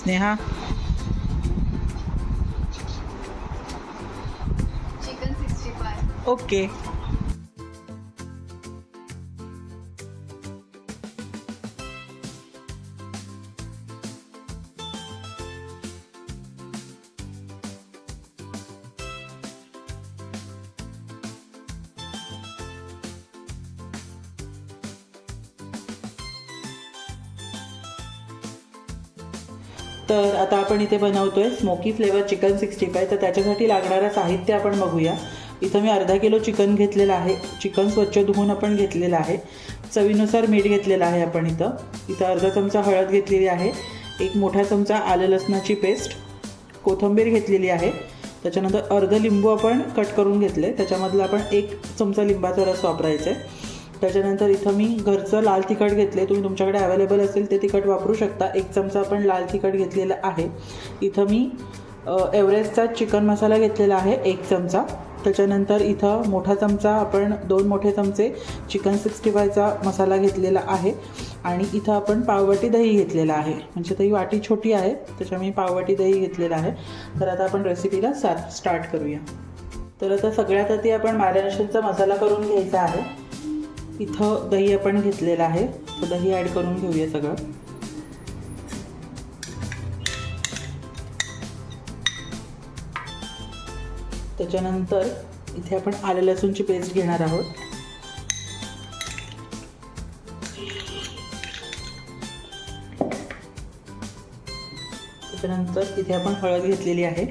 Sneha. Chicken sixty five okay तर आता आपण इथे बनवतोय smoky flavour chicken sixty five तर त्याच्यासाठी लागणारं साहित्य आपण बघूया. इथं मी अर्धा किलो चिकन घेतलेलं आहे. चिकन स्वच्छ धुवून आपण घेतलेलं आहे. चवीनुसार मीठ घेतलेलं आहे आपण इथं. इथं अर्धा चमचा हळद घेतलेली आहे. एक मोठा चमचा आलं लसणाची पेस्ट कोथिंबीर घेतलेली आहे. त्याच्यानंतर अर्ध लिंबू आपण कट करून घेतले. त्याच्यामधलं आपण एक चमचा लिंबाचा रस वापरायचा आहे. त्याच्यानंतर इथं मी घरचं लाल तिखट घेतले तुम्ही तुमच्याकडे अवेलेबल असेल ते तिखट वापरू शकता. एक चमचा आपण लाल तिखट घेतलेलं आहे. इथं मी एव्हरेस्टचा चिकन मसाला घेतलेला आहे एक चमचा. त्याच्यानंतर इथं मोठा चमचा आपण दोन मोठे चमचे चिकन सिक्स्टी फायचा मसाला घेतलेला आहे. आणि इथं आपण पाववाटी दही घेतलेला आहे. म्हणजे ती वाटी छोटी आहे त्याच्यामुळे मी पाववाटी दही घेतलेला आहे. तर आता आपण रेसिपीला सात स्टार्ट करूया. तर आता सगळ्यात आधी आपण मॅरिनेशनचा मसाला करून घ्यायचा आहे. इथं दही आपण घेतलेलं आहे. तर दही ॲड करून घेऊया सगळं. त्याच्यानंतर इथे आपण आलं लसूणची पेस्ट घेणार आहोत. त्याच्यानंतर इथे आपण हळद घेतलेली आहे.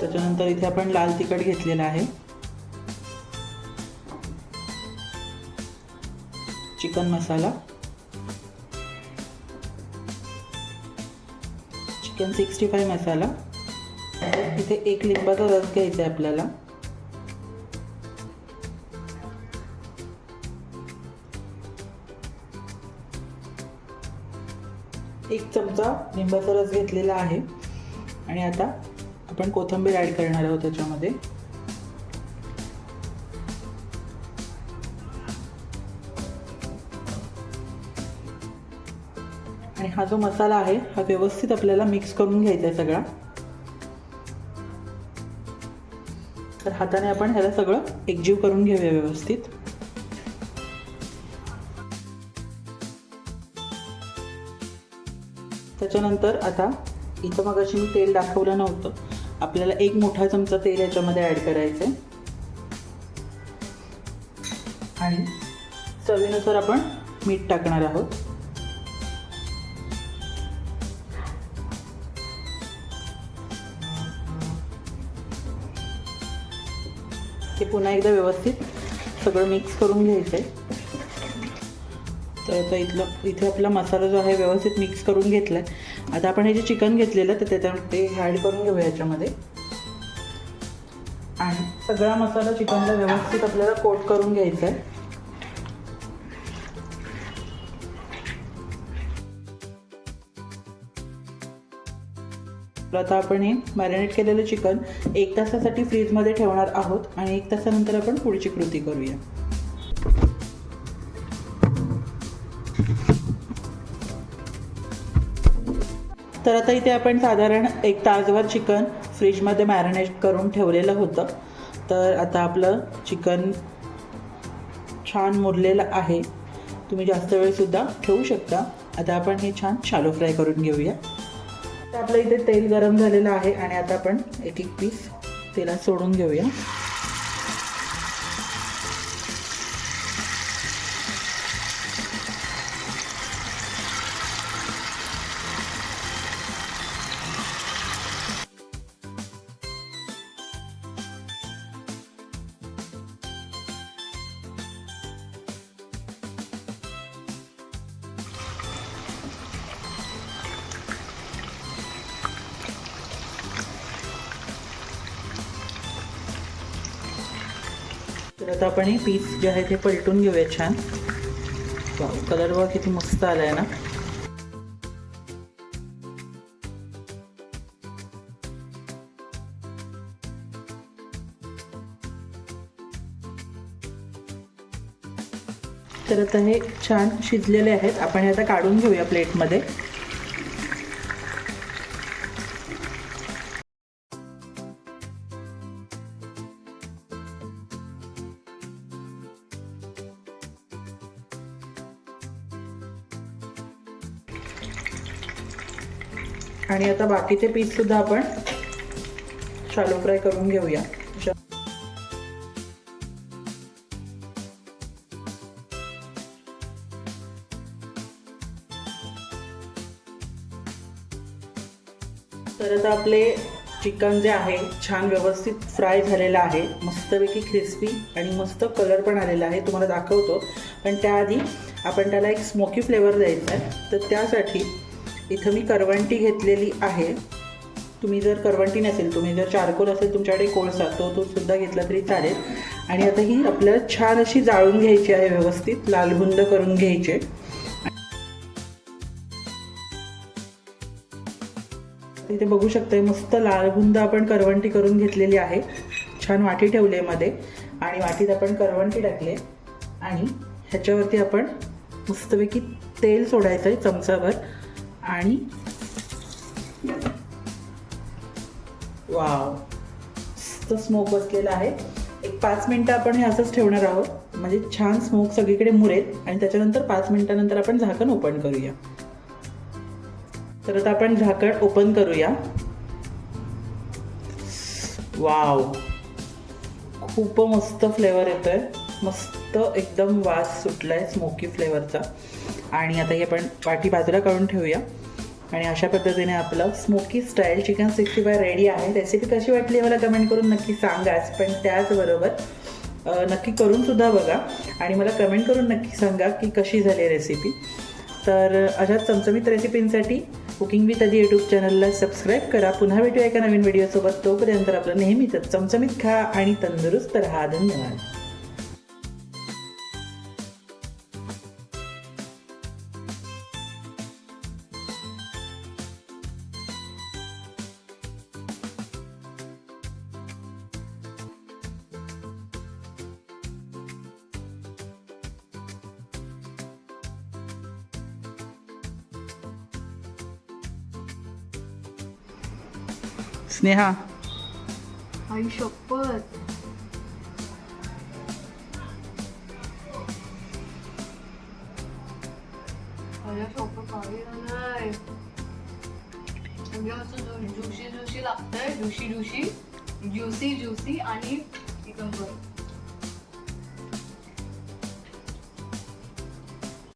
त्याच्यानंतर इथे आपण लाल तिखट घेतलेलं आहे. Chicken masala. Chicken sixty five masala. इथे एक लिंबाचा रस घ्यायचा आहे आपल्याला. एक चमचा लिंबाचा रस घेतलेला आहे. आणि आता आपण कोथिंबीर ॲड करणार आहोत त्याच्यामध्ये. आणि हा जो मसाला आहे हा व्यवस्थित आपल्याला मिक्स करून घ्यायचा आहे सगळा. तर हाताने आपण ह्याला सगळं एकजीव करून घेऊया व्यवस्थित. त्याच्यानंतर आता इथं मग अशी मी तेल दाखवलं नव्हतं. आपल्याला एक मोठा चमचा तेल याच्यामध्ये ॲड करायचं आहे. आणि चवीनुसार आपण मीठ टाकणार आहोत. ते पुन्हा एकदा व्यवस्थित सगळं मिक्स करून घ्यायचं आहे तर आता इथलं इथे आपला मसाला जो आहे व्यवस्थित मिक्स करून घेतला आहे आता आपण हे जे चिकन घेतलेलं तर त्याच्या ते ॲड करून घेऊया याच्यामध्ये. आणि सगळा मसाला चिकनला व्यवस्थित आपल्याला कोट करून घ्यायचा आहे आता आपण हे मॅरिनेट केलेलं चिकन एक तासासाठी फ्रीजमध्ये ठेवणार आहोत आणि एक तासानंतर आपण पुढची कृती करूया. तर आता इथे आपण साधारण एक तासभर चिकन फ्रीजमध्ये मॅरिनेट करून ठेवलेलं होतं. तर आता आपलं चिकन छान मुरलेलं आहे. तुम्ही जास्त वेळसुद्धा ठेवू शकता. आता आपण हे छान शालो फ्राय करून घेऊया. तर आपलं इथे तेल गरम झालेलं आहे आणि आता आपण एक एक पीस तेलात सोडून घेऊया. तर आता आपण हे पीस जे आहे ते पलटून घेऊया छान. कलर बघा किती मस्त आलाय ना. तर आता हे छान शिजलेले आहेत. आपण हे आता काढून घेऊया प्लेटमध्ये आणि आता बाकीचे पीस सुद्धा आपण शालो फ्राय करून घेऊया. तर आता आपले चिकन जे आहे छान व्यवस्थित फ्राय झालेलं आहे. मस्तपैकी क्रिस्पी आणि मस्त कलर पण आलेला आहे. तुम्हाला दाखवतो. पण त्याआधी आपण त्याला एक स्मोकी फ्लेवर द्यायचा आहे. तर त्यासाठी इथं मी करवंटी घेतलेली आहे. तुम्ही जर करवंटी नसेल तुम्ही जर चारकोल असेल तुमच्याकडे कोळसा तो तो सुद्धा घेतला तरी चालेल. आणि आता ही आपल्याला छान अशी जाळून घ्यायची आहे व्यवस्थित लालबुंद करून घ्यायचे. इथे बघू शकताय मस्त लालबुंद आपण करवंटी करून घेतलेली आहे. छान वाटी ठेवली आहे मध्ये. आणि वाटीत आपण करवंटी टाकले. आणि ह्याच्यावरती आपण मस्तपैकी तेल सोडायचं आहे चमचाभर आणि वाव. स्मोक बसलेला आहे. एक पाच मिनटं आपण हे असंच ठेवणार आहोत. म्हणजे छान स्मोक सगळीकडे मुरेल आणि त्याच्यानंतर पाच मिनिटानंतर आपण झाकण ओपन करूया. तर आता आपण झाकण ओपन करूया. वाव. खूप मस्त फ्लेवर येतोय. मस्त एकदम वास सुटलाय स्मोकी फ्लेवरचा आणि आता हे आपण वाटी बाजूला काढून ठेवूया. आणि अशा पद्धतीने आपलं smoky style chicken sixty five ready आहे. रेसिपी कशी वाटली मला कमेंट करून नक्की सांगाच पण त्याचबरोबर नक्की करून सुद्धा बघा. आणि मला कमेंट करून नक्की सांगा की कशी झाली रेसिपी तर अशाच चमचमीत रेसिपींसाठी कुकिंग विथ आधी यूट्यूब चॅनलला सबस्क्राईब करा. पुन्हा भेटूया एका नवीन व्हिडिओसोबत तोपर्यंत आपलं नेहमीच चमचमीत खा आणि तंदुरुस्त राहा. धन्यवाद. स्नेहा. आई शपथ. जुशी म्हणजे जुशी लागतंय जुशी जुशी ज्युसी ज्युसी आणि चिकन